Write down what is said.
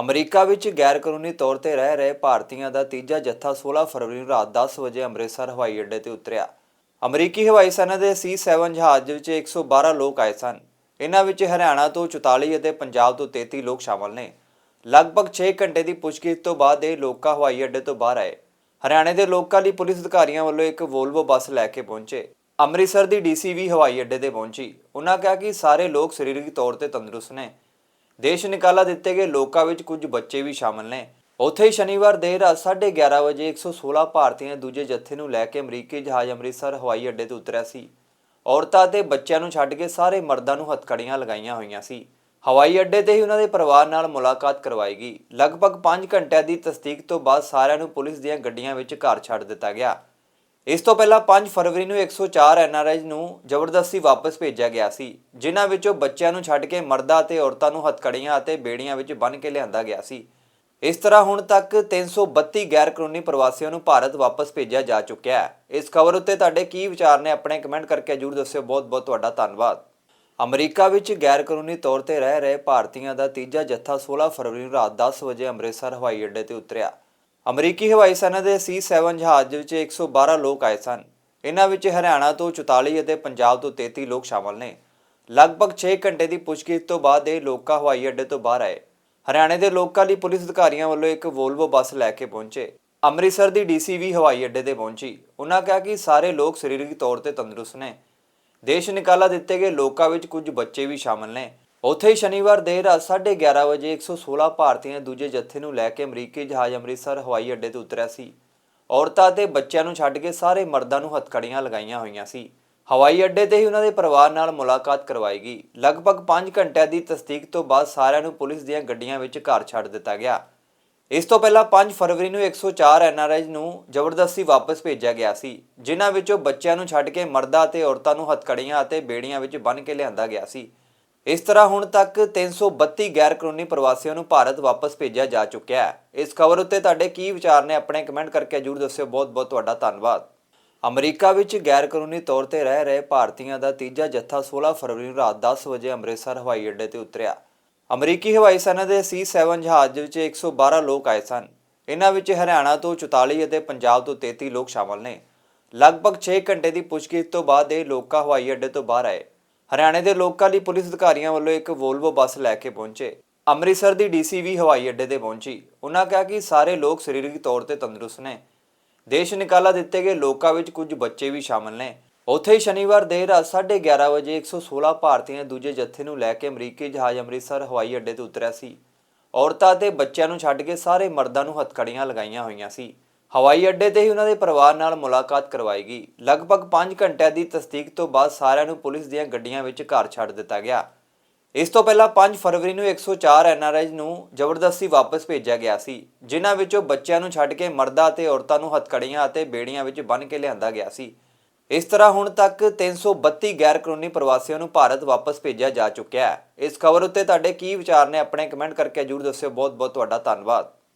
America ਵਿੱਚ ਗੈਰ ਕਾਨੂੰਨੀ ਤੌਰ ਤੇ ਰਹਿ ਰਹੇ ਭਾਰਤੀਆਂ ਦਾ ਤੀਜਾ ਜੱਥਾ 16 ਫਰਵਰੀ ਨੂੰ ਰਾਤ 10 ਵਜੇ ਅੰਮ੍ਰਿਤਸਰ ਹਵਾਈ ਅੱਡੇ ਤੇ ਉਤਰਿਆ। ਅਮਰੀਕੀ ਹਵਾਈ ਸੈਨਾ ਦੇ C7 ਜਹਾਜ਼ ਵਿੱਚ 112 ਲੋਕ ਆਏ ਸਨ। ਇਹਨਾਂ ਵਿੱਚ ਹਰਿਆਣਾ ਤੋਂ 44 ਅਤੇ ਪੰਜਾਬ ਤੋਂ 33 ਲੋਕ ਸ਼ਾਮਲ ਨੇ। ਲਗਭਗ 6 ਘੰਟੇ ਦੀ ਪੁੱਛਗਿੱਛ ਤੋਂ ਬਾਅਦ ਇਹ ਲੋਕਾਂ ਹਵਾਈ ਅੱਡੇ ਤੋਂ ਬਾਹਰ ਆਏ। ਹਰਿਆਣੇ ਦੇ ਲੋਕਾਂ ਲਈ ਪੁਲਿਸ ਅਧਿਕਾਰੀਆਂ ਵੱਲੋਂ ਇੱਕ ਵੋਲਵੋ ਬੱਸ ਲੈ ਕੇ ਪਹੁੰਚੇ। ਅੰਮ੍ਰਿਤਸਰ ਦੀ ਡੀਸੀਵੀ ਹਵਾਈ ਅੱਡੇ ਤੇ ਪਹੁੰਚੀ। ਉਹਨਾਂ ਕਿਹਾ ਕਿ ਸਾਰੇ ਲੋਕ ਸਰੀਰਕ ਤੌਰ ਤੇ ਤੰਦਰੁਸਤ ਨੇ। ਦੇਸ਼ ਨਿਕਾਲਾ ਦਿੱਤੇ ਗਏ ਲੋਕਾਂ ਵਿੱਚ ਕੁਝ ਬੱਚੇ ਵੀ ਸ਼ਾਮਲ ਨੇ। ਉੱਥੇ ਹੀ ਸ਼ਨੀਵਾਰ ਦੇਰ ਰਾਤ 11:30 ਵਜੇ 116 ਭਾਰਤੀਆਂ ਦੂਜੇ ਜੱਥੇ ਨੂੰ ਲੈ ਕੇ ਅਮਰੀਕੀ ਜਹਾਜ਼ ਅੰਮ੍ਰਿਤਸਰ ਹਵਾਈ ਅੱਡੇ ਤੇ ਉਤਰਿਆ ਸੀ। ਔਰਤਾਂ ਤੇ ਬੱਚਿਆਂ ਨੂੰ ਛੱਡ ਕੇ ਸਾਰੇ ਮਰਦਾਂ ਨੂੰ ਹੱਥਕੜੀਆਂ ਲਗਾਈਆਂ ਹੋਈਆਂ ਸੀ। ਹਵਾਈ ਅੱਡੇ ਤੇ ਹੀ ਉਹਨਾਂ ਦੇ ਪਰਿਵਾਰ ਨਾਲ ਮੁਲਾਕਾਤ ਕਰਵਾਈ ਗਈ। ਲਗਭਗ 5 ਘੰਟਿਆਂ ਦੀ ਤਸਦੀਕ ਤੋਂ ਬਾਅਦ ਸਾਰਿਆਂ ਨੂੰ ਪੁਲਿਸ ਦੀਆਂ ਗੱਡੀਆਂ ਵਿੱਚ ਘਰ ਛੱਡ ਦਿੱਤਾ ਗਿਆ। ਇਸ ਤੋਂ ਪਹਿਲਾਂ 5 ਫਰਵਰੀ ਨੂੰ 104 ਐਨਆਰਆਈਜ਼ ਨੂੰ ਜ਼ਬਰਦਸਤੀ ਵਾਪਸ ਭੇਜਿਆ ਗਿਆ ਸੀ, ਜਿਨ੍ਹਾਂ ਵਿੱਚੋਂ ਬੱਚਿਆਂ ਨੂੰ ਛੱਡ ਕੇ ਮਰਦਾਂ ਅਤੇ ਔਰਤਾਂ ਨੂੰ ਹੱਥਕੜੀਆਂ ਅਤੇ ਬੇੜੀਆਂ ਵਿੱਚ ਬੰਨ੍ਹ ਕੇ ਲਿਆਂਦਾ ਗਿਆ ਸੀ। ਇਸ ਤਰ੍ਹਾਂ ਹੁਣ ਤੱਕ 332 ਗੈਰ ਕਾਨੂੰਨੀ ਪ੍ਰਵਾਸੀਆਂ ਨੂੰ ਭਾਰਤ ਵਾਪਸ ਭੇਜਿਆ ਜਾ ਚੁੱਕਿਆ ਹੈ। ਇਸ ਖਬਰ ਉੱਤੇ ਤੁਹਾਡੇ ਕੀ ਵਿਚਾਰ ਨੇ ਆਪਣੇ ਕਮੈਂਟ ਕਰਕੇ ਜਰੂਰ ਦੱਸਿਓ। ਬਹੁਤ ਬਹੁਤ ਤੁਹਾਡਾ ਧੰਨਵਾਦ। ਅਮਰੀਕਾ ਵਿੱਚ ਗੈਰ ਕਾਨੂੰਨੀ ਤੌਰ ਤੇ ਰਹਿ ਰਹੇ ਭਾਰਤੀਆਂ ਦਾ ਤੀਜਾ ਜੱਥਾ 16 ਫਰਵਰੀ ਨੂੰ ਰਾਤ 10 ਵਜੇ ਅੰਮ੍ਰਿਤਸਰ ਹਵਾਈ ਅੱਡੇ ਤੇ ਉਤਰਿਆ। ਅਮਰੀਕੀ ਹਵਾਈ ਸੈਨਾ ਦੇ C7 ਜਹਾਜ਼ ਵਿੱਚ 112 ਲੋਕ ਆਏ ਸਨ। ਇਹਨਾਂ ਵਿੱਚ ਹਰਿਆਣਾ ਤੋਂ 44 ਅਤੇ ਪੰਜਾਬ ਤੋਂ 33 ਲੋਕ ਸ਼ਾਮਲ ਨੇ। ਲਗਭਗ 6 ਘੰਟੇ ਦੀ ਪੁੱਛਗਿੱਛ ਤੋਂ ਬਾਅਦ ਇਹ ਲੋਕਾਂ ਹਵਾਈ ਅੱਡੇ ਤੋਂ ਬਾਹਰ ਆਏ। ਹਰਿਆਣੇ ਦੇ ਲੋਕਾਂ ਲਈ ਪੁਲਿਸ ਅਧਿਕਾਰੀਆਂ ਵੱਲੋਂ ਇੱਕ ਵੋਲਵੋ ਬੱਸ ਲੈ ਕੇ ਪਹੁੰਚੇ। ਅੰਮ੍ਰਿਤਸਰ ਦੀ ਡੀਸੀਵੀ ਹਵਾਈ ਅੱਡੇ ਤੇ ਪਹੁੰਚੀ। ਉਹਨਾਂ ਕਿਹਾ ਕਿ ਸਾਰੇ ਲੋਕ ਸਰੀਰਕ ਤੌਰ ਤੇ ਤੰਦਰੁਸਤ ਨੇ। ਦੇਸ਼ ਨਿਕਾਲਾ ਦਿੱਤੇ ਗਏ ਲੋਕਾਂ ਵਿੱਚ ਕੁਝ ਬੱਚੇ ਵੀ ਸ਼ਾਮਲ ਨੇ। ਉੱਥੇ ਹੀ ਸ਼ਨੀਵਾਰ ਦੇਰ ਰਾਤ 11:30 ਵਜੇ 116 ਭਾਰਤੀਆਂ ਦੂਜੇ ਜੱਥੇ ਨੂੰ ਲੈ ਕੇ ਅਮਰੀਕੀ ਜਹਾਜ਼ ਅੰਮ੍ਰਿਤਸਰ ਹਵਾਈ ਅੱਡੇ ਤੇ ਉਤਰਿਆ ਸੀ। ਔਰਤਾਂ ਤੇ ਬੱਚਿਆਂ ਨੂੰ ਛੱਡ ਕੇ ਸਾਰੇ ਮਰਦਾਂ ਨੂੰ ਹੱਥਕੜੀਆਂ ਲਗਾਈਆਂ ਹੋਈਆਂ ਸੀ। ਹਵਾਈ ਅੱਡੇ ਤੇ ਹੀ ਉਹਨਾਂ ਦੇ ਪਰਿਵਾਰ ਨਾਲ ਮੁਲਾਕਾਤ ਕਰਵਾਈ ਗਈ। ਲਗਭਗ 5 ਘੰਟਿਆਂ ਦੀ ਤਸਦੀਕ ਤੋਂ ਬਾਅਦ ਸਾਰਿਆਂ ਨੂੰ ਪੁਲਿਸ ਦੀਆਂ ਗੱਡੀਆਂ ਵਿੱਚ ਘਰ ਛੱਡ ਦਿੱਤਾ ਗਿਆ। ਇਸ ਤੋਂ ਪਹਿਲਾਂ 5 ਫਰਵਰੀ ਨੂੰ 104 ਐਨਆਰਆਈਜ਼ ਨੂੰ ਜ਼ਬਰਦਸਤੀ ਵਾਪਸ ਭੇਜਿਆ ਗਿਆ ਸੀ, ਜਿਨ੍ਹਾਂ ਵਿੱਚੋਂ ਬੱਚਿਆਂ ਨੂੰ ਛੱਡ ਕੇ ਮਰਦਾਂ ਤੇ ਔਰਤਾਂ ਨੂੰ ਹੱਥਕੜੀਆਂ ਅਤੇ ਬੇੜੀਆਂ ਵਿੱਚ ਬੰਨ੍ਹ ਕੇ ਲਿਆਂਦਾ ਗਿਆ ਸੀ। ਇਸ ਤਰ੍ਹਾਂ ਹੁਣ ਤੱਕ 332 ਗੈਰ ਕਾਨੂੰਨੀ ਪ੍ਰਵਾਸੀਆਂ ਨੂੰ ਭਾਰਤ ਵਾਪਸ ਭੇਜਿਆ ਜਾ ਚੁੱਕਿਆ ਹੈ। ਇਸ ਖਬਰ ਉੱਤੇ ਤੁਹਾਡੇ ਕੀ ਵਿਚਾਰ ਨੇ ਆਪਣੇ ਕਮੈਂਟ ਕਰਕੇ ਜਰੂਰ ਦੱਸਿਓ। ਬਹੁਤ ਬਹੁਤ ਤੁਹਾਡਾ ਧੰਨਵਾਦ। ਅਮਰੀਕਾ ਵਿੱਚ ਗੈਰ ਕਾਨੂੰਨੀ ਤੌਰ ਤੇ ਰਹਿ ਰਹੇ ਭਾਰਤੀਆਂ ਦਾ ਤੀਜਾ ਜੱਥਾ 16 ਫਰਵਰੀ ਨੂੰ ਰਾਤ 10 ਵਜੇ ਅੰਮ੍ਰਿਤਸਰ ਹਵਾਈ ਅੱਡੇ ਤੇ ਉਤਰਿਆ। ਅਮਰੀਕੀ ਹਵਾਈ ਸੈਨਾ ਦੇ C7 ਜਹਾਜ਼ ਵਿੱਚ 112 ਲੋਕ ਆਏ ਸਨ। ਇਹਨਾਂ ਵਿੱਚ ਹਰਿਆਣਾ ਤੋਂ 44 ਅਤੇ ਪੰਜਾਬ ਤੋਂ 33 ਲੋਕ ਸ਼ਾਮਲ ਨੇ। ਲਗਭਗ 6 ਘੰਟੇ ਦੀ ਪੁੱਛਗਿੱਛ ਤੋਂ ਬਾਅਦ ਇਹ ਲੋਕਾਂ ਹਵਾਈ ਅੱਡੇ ਤੋਂ ਬਾਹਰ ਆਏ। ਹਰਿਆਣੇ ਦੇ ਲੋਕਾਂ ਲਈ ਪੁਲਿਸ ਅਧਿਕਾਰੀਆਂ ਵੱਲੋਂ ਇੱਕ ਵੋਲਵੋ ਬੱਸ ਲੈ ਕੇ ਪਹੁੰਚੇ। ਅੰਮ੍ਰਿਤਸਰ ਦੀ ਡੀਸੀਵੀ ਹਵਾਈ ਅੱਡੇ ਤੇ ਪਹੁੰਚੀ। ਉਹਨਾਂ ਕਿਹਾ ਕਿ ਸਾਰੇ ਲੋਕ ਸਰੀਰਕ ਤੌਰ ਤੇ ਤੰਦਰੁਸਤ ਨੇ। ਦੇਸ਼ ਨਿਕਾਲਾ ਦਿੱਤੇ ਗਏ ਲੋਕਾਂ ਵਿੱਚ ਕੁਝ ਬੱਚੇ ਵੀ ਸ਼ਾਮਲ ਨੇ। ਉੱਥੇ ਹੀ ਸ਼ਨੀਵਾਰ ਦੇਰ ਰਾਤ 11:30 ਵਜੇ 116 ਭਾਰਤੀਆਂ ਦੂਜੇ ਜੱਥੇ ਨੂੰ ਲੈ ਕੇ ਅਮਰੀਕੀ ਜਹਾਜ਼ ਅੰਮ੍ਰਿਤਸਰ ਹਵਾਈ ਅੱਡੇ ਤੇ ਉਤਰਿਆ ਸੀ। ਔਰਤਾਂ ਤੇ ਬੱਚਿਆਂ ਨੂੰ ਛੱਡ ਕੇ ਸਾਰੇ ਮਰਦਾਂ ਨੂੰ ਹੱਥਕੜੀਆਂ ਲਗਾਈਆਂ ਹੋਈਆਂ ਸੀ। ਹਵਾਈ ਅੱਡੇ ਤੇ ਹੀ ਉਹਨਾਂ ਦੇ ਪਰਿਵਾਰ ਨਾਲ ਮੁਲਾਕਾਤ ਕਰਵਾਈ ਗਈ ਲਗਭਗ 5 ਘੰਟਿਆਂ ਦੀ ਤਸਦੀਕ ਤੋਂ ਬਾਅਦ ਸਾਰਿਆਂ ਨੂੰ ਪੁਲਿਸ ਦੀਆਂ ਗੱਡੀਆਂ ਵਿੱਚ ਘਰ ਛੱਡ ਦਿੱਤਾ ਗਿਆ। ਇਸ ਤੋਂ ਪਹਿਲਾਂ 5 ਫਰਵਰੀ ਨੂੰ 104 ਐਨਆਰਆਈਜ਼ ਨੂੰ ਜ਼ਬਰਦਸਤੀ ਵਾਪਸ ਭੇਜਿਆ ਗਿਆ ਸੀ, ਜਿਨ੍ਹਾਂ ਵਿੱਚੋਂ ਬੱਚਿਆਂ ਨੂੰ ਛੱਡ ਕੇ ਮਰਦਾਂ ਤੇ ਔਰਤਾਂ ਨੂੰ ਹੱਥਕੜੀਆਂ ਅਤੇ ਬੇੜੀਆਂ ਵਿੱਚ ਬੰਨ੍ਹ ਕੇ ਲਿਆਂਦਾ ਗਿਆ ਸੀ। ਇਸ ਤਰ੍ਹਾਂ ਹੁਣ ਤੱਕ 332 ਗੈਰ ਕਾਨੂੰਨੀ ਪ੍ਰਵਾਸੀਆਂ ਨੂੰ ਭਾਰਤ ਵਾਪਸ ਭੇਜਿਆ ਜਾ ਚੁੱਕਿਆ ਹੈ। ਇਸ ਖਬਰ ਉੱਤੇ ਤੁਹਾਡੇ ਕੀ ਵਿਚਾਰ ਨੇ, ਆਪਣੇ ਕਮੈਂਟ ਕਰਕੇ ਜਰੂਰ ਦੱਸਿਓ। ਬਹੁਤ ਬਹੁਤ ਤੁਹਾਡਾ ਧੰਨਵਾਦ।